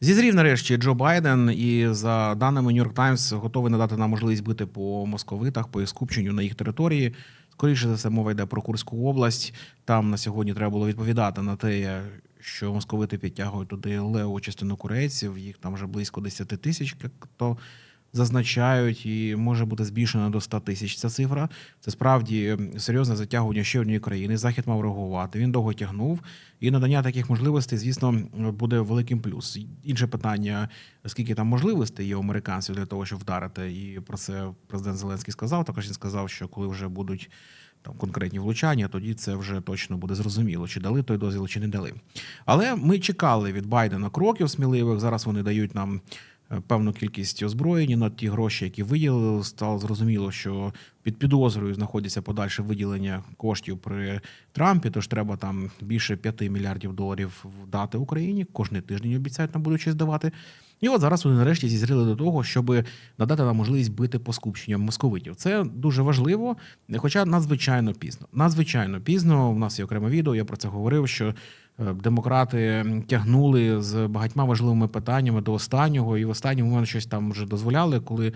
Зізрів нарешті Джо Байден, і за даними Нью-Йорк Таймс, готовий надати нам можливість бити по московитах, по іскупченню скупченню на їх території. Скоріше за все, мова йде про Курську область. Там на сьогодні треба було відповідати на те, що московити підтягують туди леву частину корейців. Їх там вже близько 10 тисяч, то зазначають, і може бути збільшена до 100 тисяч ця цифра. Це справді серйозне затягування ще однієї країни. Захід мав реагувати. Він довго тягнув, і надання таких можливостей, звісно, буде великим плюс. Інше питання: скільки там можливостей є американців для того, щоб вдарити, і про це президент Зеленський сказав. Також він сказав, що коли вже будуть. Там конкретні влучання, тоді це вже точно буде зрозуміло, чи дали той дозвіл, чи не дали. Але ми чекали від Байдена кроків сміливих. Зараз вони дають нам певну кількість озброєння на ті гроші, які виділили. Стало зрозуміло, що під підозрою знаходяться подальше виділення коштів при Трампі. Тож треба там більше 5 мільярдів доларів дати Україні. Кожний тиждень обіцяють нам будуть щось давати. І от зараз вони нарешті зізріли до того, щоб надати нам можливість бити по скупченням московитів. Це дуже важливо, хоча надзвичайно пізно. Надзвичайно пізно. У нас є окреме відео. Я про це говорив. Що е, демократи тягнули з багатьма важливими питаннями до останнього, і в останній момент щось там вже дозволяли, коли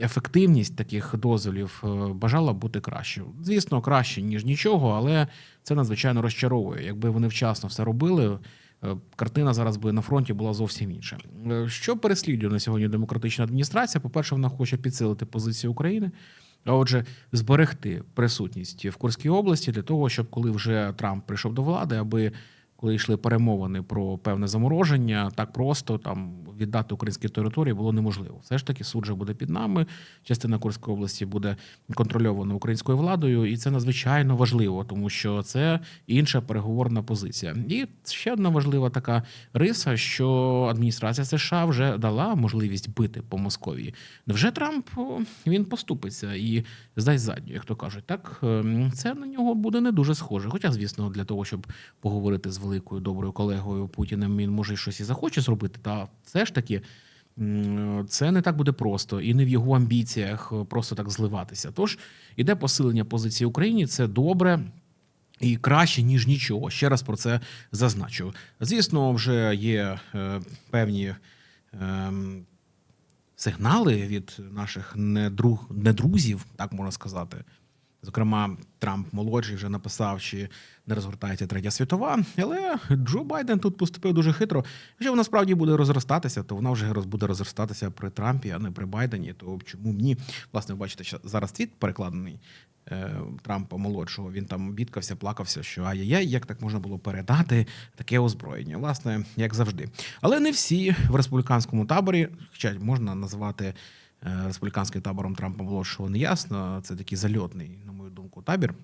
ефективність таких дозволів е, бажала бути кращою. Звісно, краще ніж нічого, але це надзвичайно розчаровує. Якби вони вчасно все робили. Е, Картина зараз би на фронті була зовсім інша. Е, Що переслідує на сьогодні демократична адміністрація? По-перше, вона хоче підсилити позицію України, а отже, зберегти присутність в Курській області для того, щоб коли вже Трамп прийшов до влади, аби коли йшли перемовини про певне замороження, так просто там віддати українські території було неможливо. Все ж таки суд же буде під нами. Частина Курської області буде контрольована українською владою, і це надзвичайно важливо, тому що це інша переговорна позиція. І ще одна важлива така риса, що адміністрація США вже дала можливість бити по Московії. Невже Трамп він поступиться і здасть задню, як то кажуть, так Ем, це на нього буде не дуже схоже. Хоча, звісно, для того, щоб поговорити з великою доброю колегою Путіним, він може щось і захоче зробити, та все ж таки. Це не так буде просто і не в його амбіціях е, просто так зливатися. Тож іде посилення позиції Україні. Це добре. І краще ніж нічого. Ще раз про це зазначу. Звісно, вже є е, певні ем, сигнали від наших недруг, недрузів, так можна сказати. Зокрема, Трамп молодший вже написав, чи не розгортається третя світова. Але Джо Байден тут поступив дуже хитро. Якщо вона справді буде розростатися, то вона вже буде розростатися при Трампі, а не при Байдені. То чому ні? Власне, ви бачите, що зараз твіт перекладений е, Трампа молодшого. Він там бідкався, плакався, що ай-яй-яй, як так можна було передати таке озброєння. Власне, як завжди. Але не всі в республіканському таборі, хоча можна назвати республіканським табором Трампа молодшого неясно. Це такий зальотний, на мою думку, табір.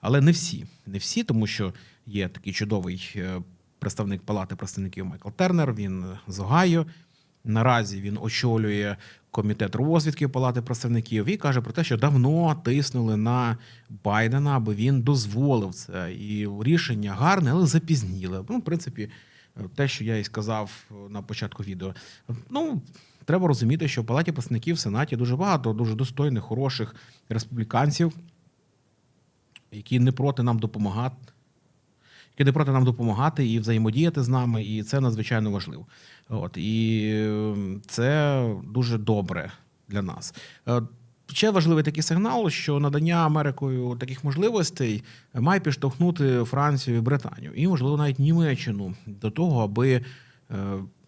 Але не всі. Не всі, тому що є такий чудовий е, представник Палати представників Майкл Тернер. Він з Огайо. Наразі він очолює комітет розвідки Палати представників і каже про те, що давно тиснули на Байдена, аби він дозволив це. І рішення гарне, але запізніле. Ну, в принципі, те, що я і сказав на початку відео. Ну, треба розуміти, що в Палаті представників в Сенаті дуже багато дуже достойних, хороших республіканців, які не проти нам допомагати. Які не проти нам допомагати і взаємодіяти з нами, і це надзвичайно важливо. От і е, це дуже добре для нас. Е, Ще важливий такий сигнал, що надання Америкою таких можливостей має підштовхнути Францію і Британію, і можливо навіть Німеччину до того, аби е,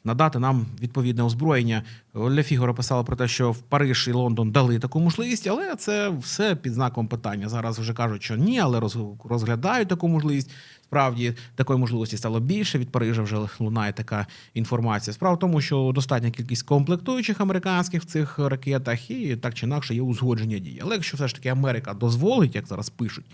надати нам відповідне озброєння. Ле Фігора писала про те, що в Париж і Лондон дали таку можливість, але це все під знаком питання. Зараз вже кажуть, що ні, але роз- розглядають таку можливість. Справді такої можливості стало більше. Від Парижа вже лунає така інформація. Справа в тому, що достатня кількість комплектуючих американських в цих ракетах, і так чи інакше є узгодження дій. Але якщо все ж таки Америка дозволить, як зараз пишуть,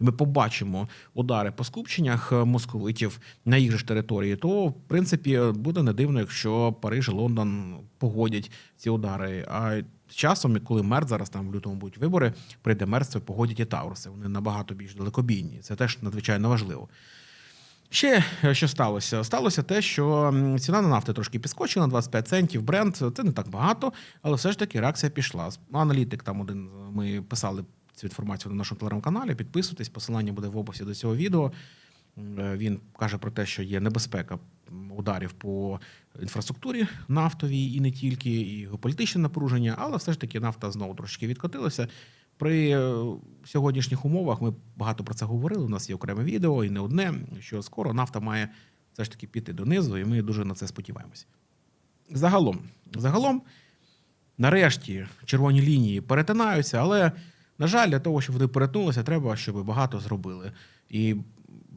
і ми побачимо удари по скупченнях московитів на їх ж території, то в принципі буде не дивно, якщо Париж і Лондон погодять ці удари. А з часом, коли мер зараз там в лютому будуть вибори, прийде мерство, погодять і Тауруси. Вони набагато більш далекобійні. Це теж надзвичайно важливо. Ще е, що сталося? Сталося те, що ціна на нафту трошки підскочила 25 центів. Бренд це не так багато, але все ж таки реакція пішла. Аналітик там один ми писали цю інформацію на нашому телеграм-каналі. Підписуйтесь, посилання буде в описі до цього відео. Е, Він каже про те, що є небезпека ударів по інфраструктурі нафтовій і не тільки, і геополітичне напруження, але все ж таки нафта знову трошки відкотилася. При е, сьогоднішніх умовах ми багато про це говорили. У нас є окреме відео і не одне, що скоро нафта має все ж таки піти донизу, і ми дуже на це сподіваємося. Загалом, загалом, нарешті червоні лінії перетинаються, але, на жаль, для того, щоб вони перетнулися, треба, щоб багато зробили. І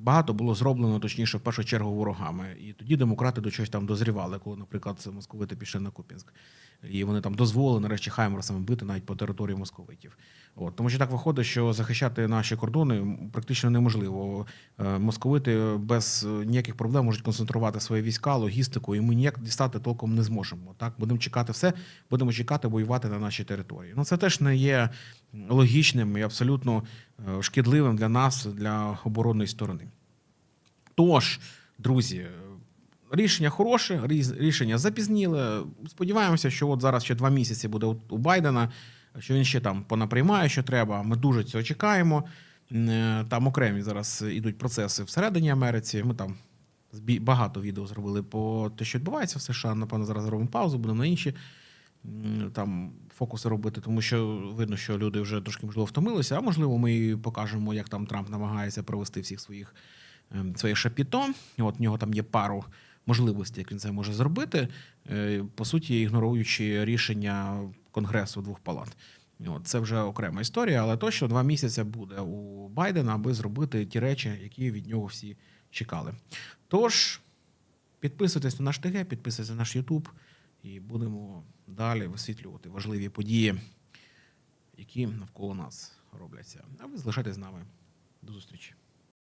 багато було зроблено, точніше, в першу чергу ворогами. І тоді демократи до чогось там дозрівали, коли, наприклад, московити пішли на Купінськ. І вони там дозволили нарешті хаймерсами бити навіть по території московитів. От тому що так виходить, що захищати наші кордони практично неможливо. Е, Московити без е, ніяких проблем можуть концентрувати свої війська, логістику, і ми ніяк дістати толком не зможемо. Так будемо чекати все, будемо чекати воювати на нашій території. Ну це теж не є логічним і абсолютно е, шкідливим для нас, для оборонної сторони. Тож, друзі, рішення хороше, рішення запізніле. Сподіваємося, що от зараз ще два місяці буде у- Байдена, що він ще там понаприймає, що треба. Ми дуже цього чекаємо. Е, Там окремі зараз ідуть процеси всередині Америці. Ми там багато відео зробили по те, що відбувається в США. Напевно, зараз зробимо паузу, будемо на інші там фокуси робити, тому що видно, що люди вже трошки можливо втомилися. А можливо, ми покажемо, як там Трамп намагається провести всіх своїх ем, своє шапіто. От в нього там є пару можливостей, як він це може зробити, е, по суті, ігноруючи рішення Конгресу двох палат. От, це вже окрема історія, але точно два місяці буде у Байдена, аби зробити ті речі, які від нього всі чекали. Тож підписуйтесь на наш ТГ, підписуйтесь на наш Ютуб, і будемо далі висвітлювати важливі події, які навколо нас робляться. А ви залишайтесь з нами. До зустрічі.